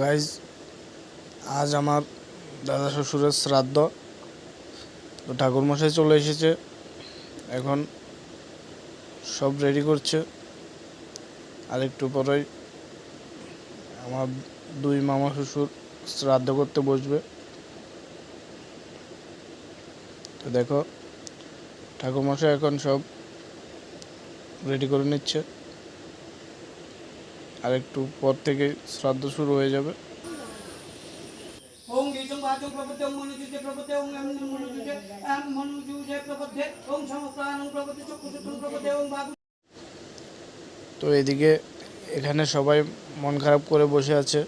Guys আজ আমার দাদা শ্বশুরের শ্রাদ্ধ। তো ঠাকুরমশাই চলে এসেছে। এখন সব রেডি করছে। আর একটু পরেই আমার দুই মামা শ্বশুর শ্রাদ্ধ করতে বসবে। তো দেখো ঠাকুরমশাই এখন সব রেডি করে নিচ্ছে। আর একটু পর থেকে শ্রাদ্ধ শুরু হয়ে যাবে। ওং গীতং বাচং প্রপদে ওং মনুজুজে প্রপদে ওং এম মনুজুজে এম মনুজুজে প্রপদে ওং সমপ্রাণং প্রপদে চক্ষুষুতং প্রপদে ওং বাগু তো এদিকে এখানে সবাই মন খারাপ করে বসে আছে।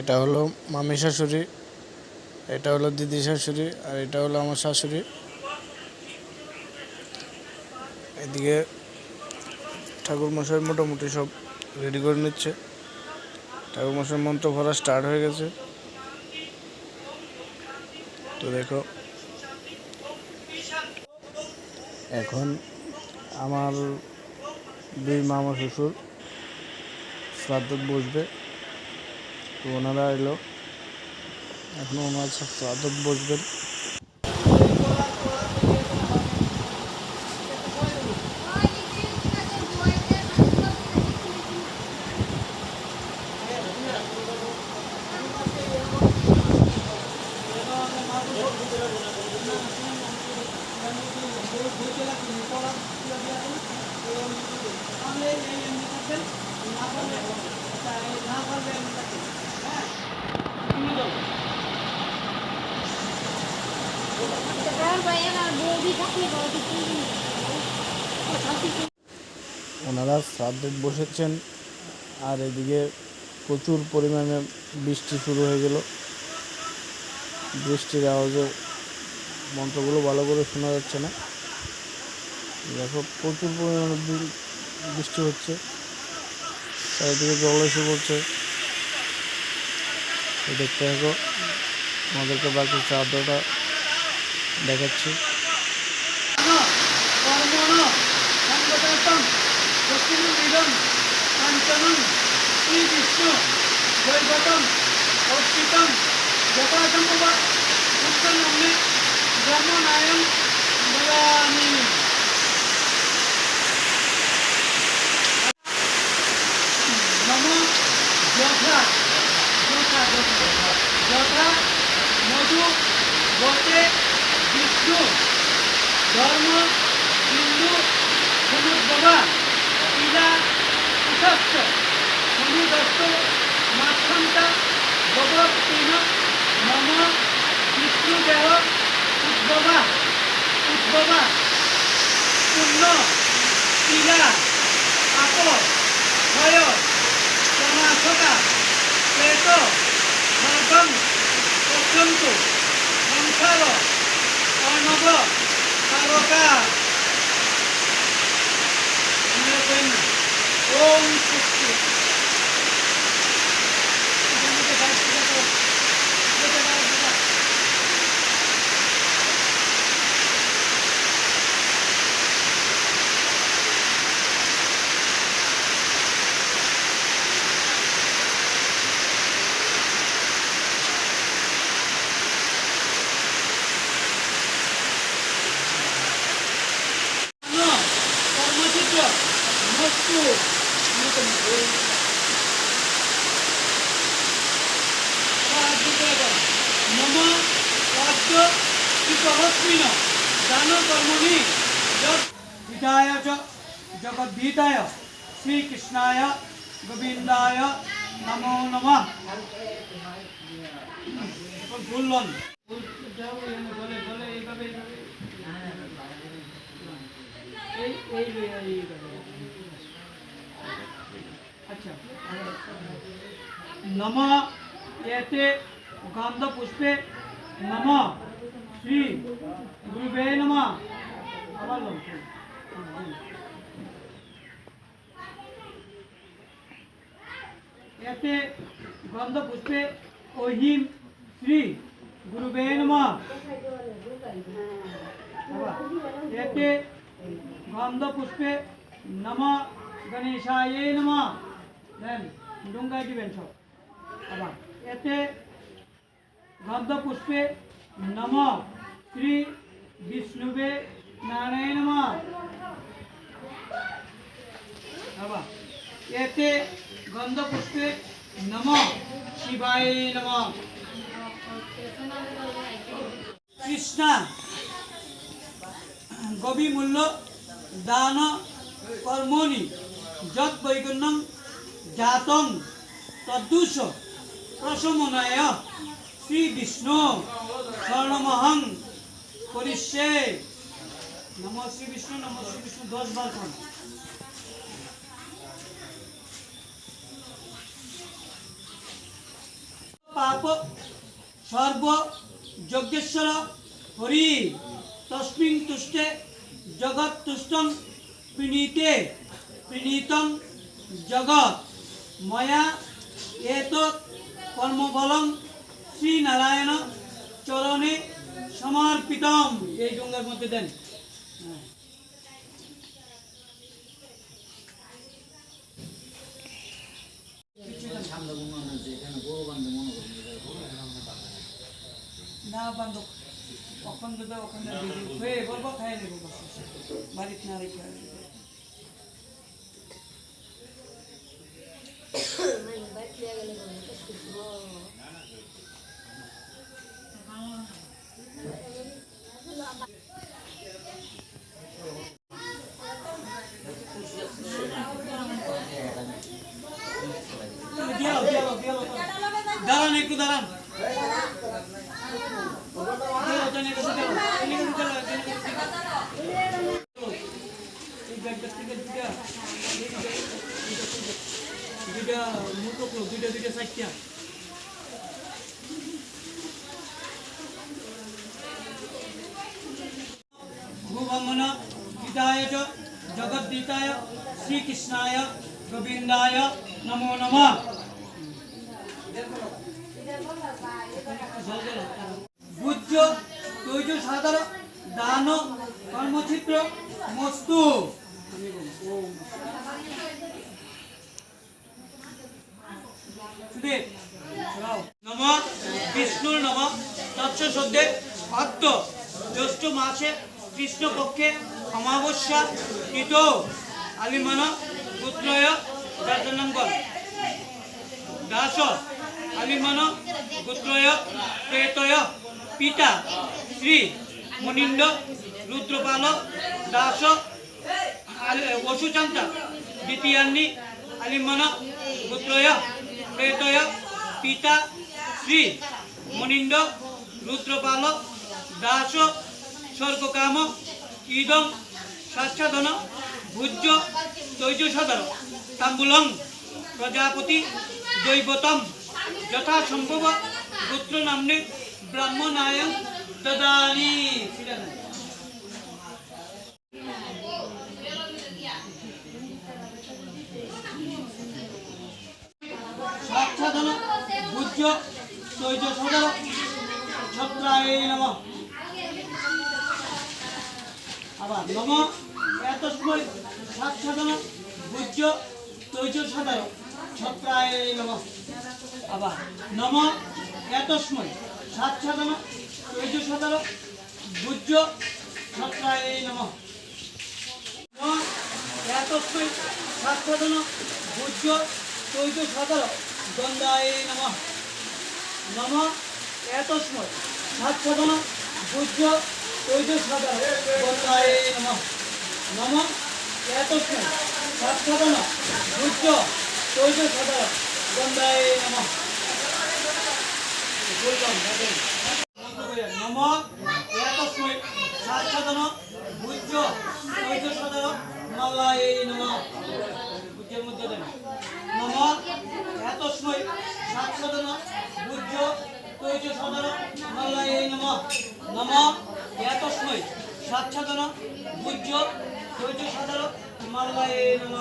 এটা হলো মামি শাশুড়ি এটা হলো দিদি শাশুড়ি আর এটা হলো আমার শাশুড়ি। এদিকে ঠাকুরমশাই মোটামুটি সব রেডি করে নিচ্ছে। ঠাকুরমশাই মন্ত্র ভরা স্টার্ট হয়ে গেছে। তো দেখো, এখন আমার দুই মামা শ্বশুর শ্রাদ্ধ বসবে, তো ওনারা এলো। এখন ওনারা শ্রাদ্ধ বসবেন। ওনারা শ্রাদ্ধ বসেছেন, আর এদিকে প্রচুর পরিমাণে বৃষ্টি শুরু হয়ে গেল। বৃষ্টির আওয়াজে মন্ত্রগুলো ভালো করে শোনা যাচ্ছে না। দেখো, প্রচুর পরিমাণে বৃষ্টি হচ্ছে। চারিদিকে জল এসে পড়ছে। দেখতে থাকো, আমাদেরকে বাকি শ্রাদ্ধটা দেখাচ্ছি। কর্মণ সংগতম দক্ষিণম কাঞ্চনম বিষ্ণু ধর্ম, হিন্দু সমুদ্রবা ইলা উষাস্ত সমুদস্ত মাছন্তা ভগবতীন মম বিষ্ণুদেহ উদ্ভবা উদ্ভবা পূর্ণ ইলা আপ ক্ষয় সমাসকা প্রেত ろ、帰ろうか。নমো, নমঃ। এইভাবে এই এই আচ্ছা নম, এতে গন্ধ পুষ্পে নম। শ্রী গুরুবে নম। আবার এতে গন্ধ পুষ্পে ওহিম শ্রী গুরুবে নম। এতে গন্ধ পুষ্পে নম গণেশায় নম। দেন ডুঙ্গায় দিবেন সব। আবার এতে গন্ধ পুষ্পে নম শ্রী বিষ্ণুবে নারায়ণ নম। আবার এতে গন্ধ পুষ্পে নম শিবায় নম। কৃষ্ণা গবি মূল্য দান কর্মণি যৎ বৈগুণ্যম জাতং তদ্দুষ প্রশমনায় শ্রী বিষ্ণু স্বর্ণমহং করিষ্যে। নম শ্রী বিষ্ণু, নম শ্রী বিষ্ণু, দশ বার পাপ, সর্ব যজ্ঞেশ্বর হরি তস্মিন তুষ্টে জগৎ তুষ্টং প্রীণীতে প্রীণীতং জগৎ ময়া এতৎ কর্মফলং শ্রীনারায়ণ চরণে সমর্পিতম এই গঙ্গার মধ্যে দেন হ্যাঁ। না বান্ধব ওখান থেকে ওখানে হয়ে বলব খাই নেব বাড়িতে না রেখে। দাঁড়ান একটু, দাঁড়ান। দুইটা দুইটা চারটা ভূভঙ্গন হিতায় চ জগদ্দীতায় শ্রীকৃষ্ণায় গোবিন্দায় নমো নমঃ বুদ্ধ তৈজ সাধারণ দান কর্মচিত্র মস্তু সুদেব নম বিষ্ণুর নম তৎস সদ্যে ভক্ত জ্যৈষ্ঠ মাসে কৃষ্ণপক্ষে অমাবস্যা কৃত আলিমন পুত্রয় দর্শনঙ্গল দাস আলিমন পুত্রয় প্রেতয় পিতা শ্রী মনিন্দ রুদ্রপাল দাস वसुचन्त द्वितीयान्नि अलिमन पुत्रय প্রেতয় পিতা শ্রী মনিন্দ রুদ্রপাল, দাস, স্বর্গকাম, ইদম, স্বাচ্ছাদন, ভুজ্য তৈজসদর তাম্বুলং, প্রজাপতি, দৈবতম, যথাসম্ভব গোত্র নাম্নে ব্রাহ্মণায়, দদানি সাক্ষাধন ভুজ্য তৈজ সদর ছত্রায় নম। আবার নম এতস্মৈ সাক্ষাধন ভুজ্য তৈজ সদর ছত্রায় নম। আবার নম এতস্মৈ সাক্ষাধন তৈজ সদর ভুজ্য ছত্রায় নম। নম এতস্মৈ সাক্ষাধন ভুজ্য তৈজ সদর গন্ধায় নম। নম। এতস্মৈ সাক্ষাধন ভুজ্য, তৈজ সদর গন্ধায় নম। নম। এতস্মৈ সাক্ষাধন ভুজ্য, তৈজ সদর গন্ধায় নম। নম। এতস্মৈ সাক্ষাধন ভুজ্য, তৈজ সদর মাল্লায় নম বুদ্ধের মধ্যে দেন নম এতস্মৈ সাক্ষাদন বুদ্ধ তৈজ সদর মাল্লায় নম নম এতস্মৈ সাক্ষাদন বুদ্ধ তৈজ সদর মাল্লায় নম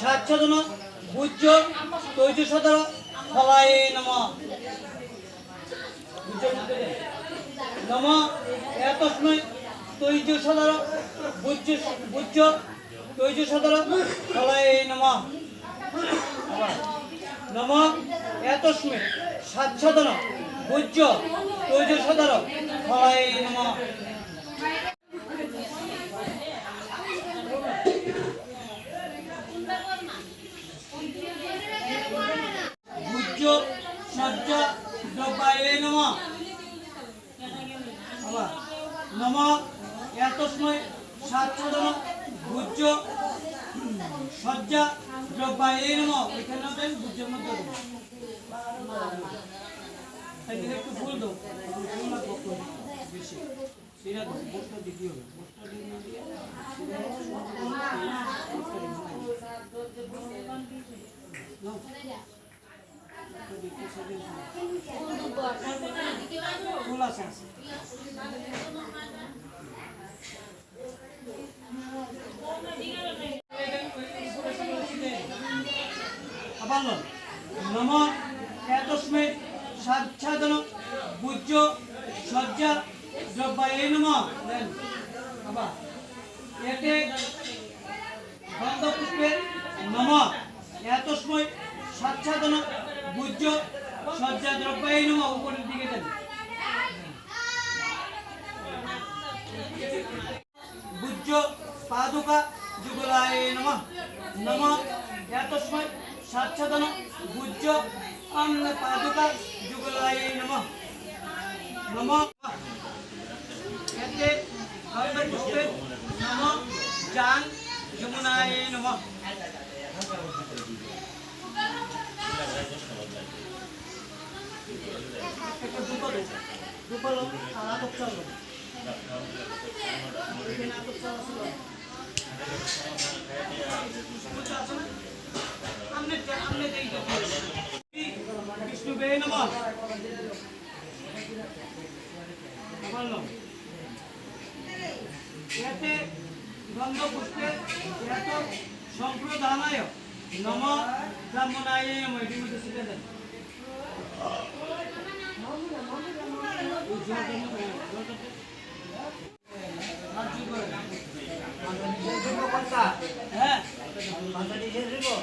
সাক্ষাদন বুদ্ধ তৈজ সদর ফলায় নম নম এতস্মৈ তৈজ সদর বুদ্ধ বুদ্ধ তৈজ সদর ফলায় নম আবার নম এতস্মে সাচ্ছদন ভোজ্য তৈজ সদর ফলায় নম। ভোজ্য সজ্জ দ্রব্যায় নম। এতস্ময় সাচ্ছদন ভোজ্য সজ্জা দ্রব্যায় নম। ওইখানে দেন ভোজ্যের মধ্যে দেন। একটু ফুল দাও। ফুল না ভক্ত বেশি। সেটা দাও। ভোটটা দিতে হবে? ভোটটা দিয়ে নাও। ফুল আছে আছে। আবার। নম এতস্মে সাচ্ছাদন পূজ্য সজ্জা দ্রব্যায় নম। আবার এতে গন্ধপুষ্পে নম এতস্ময় সাচ্ছাদন পূজ্য সজ্জা দ্রব্যায় নম। উপরের দিকে দেন। বুজ্জ পাদুকা যুগলায় নম। নম এতস্ময় সাচ্ছাদন বুজ্জ অন্ন পাদুকা যুগলায় নম। নম। এতে গন্ধপুষ্পে নম। জান যমুনায় নম। এখানে আটক চালু এতে গন্ধ পুষ্পে এত সম্প্রদানায় নম ব্রাহ্মণায় নম এটির মধ্যে শিখে দেন হ্যাঁ গাইছেন 把这里先吃够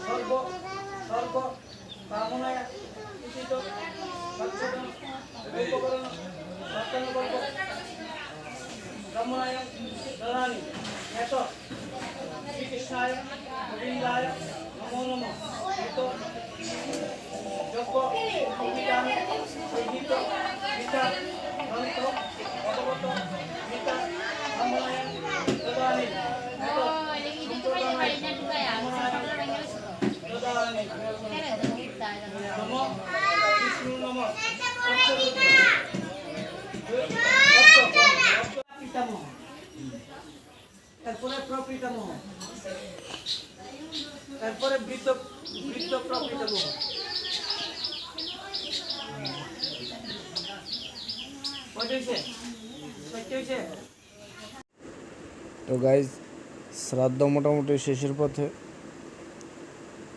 সর্ব সর্ব কামনায় উচিত সচ্ছদন উপকরণ সত্তন কল্প ব্রহ্মণায় দদানি এত শ্রীকৃষ্ণায় গোবিন্দায় নমো নমঃ এত যজ্ঞ অভিযান গীত গীতা গ্রন্থ ভগবত গীতা ব্রহ্মণায় দদানি এত সম্প্রদানায় দদানি নম বিষ্ণু নম পিতামহ তারপরে তারপরে বৃদ্ধ বৃদ্ধ প্রপিতামহ কয়টা হয়েছে? চারটে হয়েছে? তো গাইজ শ্রাদ্ধ মোটামুটি শেষের পথে।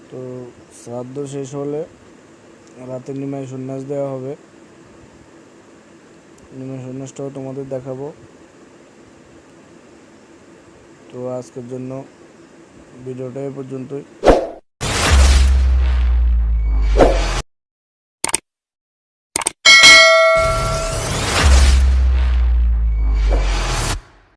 তো শ্রাদ্ধ শেষ হলে রাতে নিমাই সন্ন্যাস দেওয়া হবে। নিমাই সন্ন্যাসটাও তোমাদের দেখাবো। তো আজকের জন্য ভিডিওটা এ পর্যন্তই।